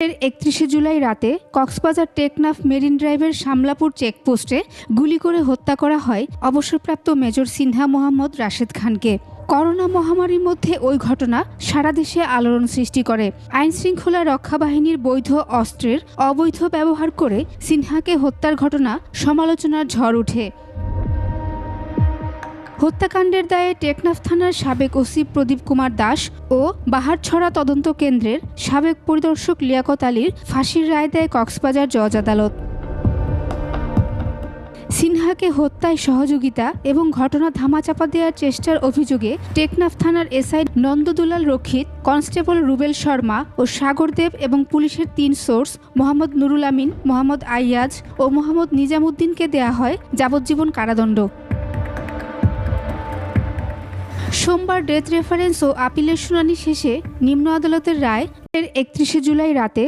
একত্রিশে জুলাই রাতে কক্সবাজার টেকনাফ মেরিন ড্রাইভের শামলাপুর চেকপোস্টে গুলি করে হত্যা করা হয় অবসরপ্রাপ্ত মেজর সিনহা মোহাম্মদ রাশেদ খানকে। করোনা মহামারীর মধ্যে ওই ঘটনা সারা দেশে আলোড়ন সৃষ্টি করে। আইন শৃঙ্খলা রক্ষা বাহিনীর বৈধ অস্ত্রের অবৈধ ব্যবহার করে সিনহাকে হত্যার ঘটনা সমালোচনার ঝড় ওঠে হত্যাকাণ্ডের দায়ে টেকনাফ থানার সাবেক ওসি প্রদীপ কুমার দাস ও বাহারছড়া তদন্ত কেন্দ্রের সাবেক পরিদর্শক লিয়াকত আলীর ফাঁসির রায় দেয় কক্সবাজার জজ আদালত। সিনহাকে হত্যায় সহযোগিতা এবং ঘটনা ধামাচাপা দেওয়ার চেষ্টার অভিযোগে টেকনাফ থানার এসআই নন্দদুলাল রক্ষিত, কনস্টেবল রুবেল শর্মা ও সাগরদেব এবং পুলিশের তিন সোর্স, মোহাম্মদ নুরুল আমিন, মোহাম্মদ আইয়াজ ও মোহাম্মদ নিজামুদ্দিনকে দেয়া হয় যাবজ্জীবন কারাদণ্ড। সোমবার ডেথ রেফারেন্স ও আপিলের শুনানি শেষে নিম্ন আদালতের রায় একত্রিশে জুলাই রাতে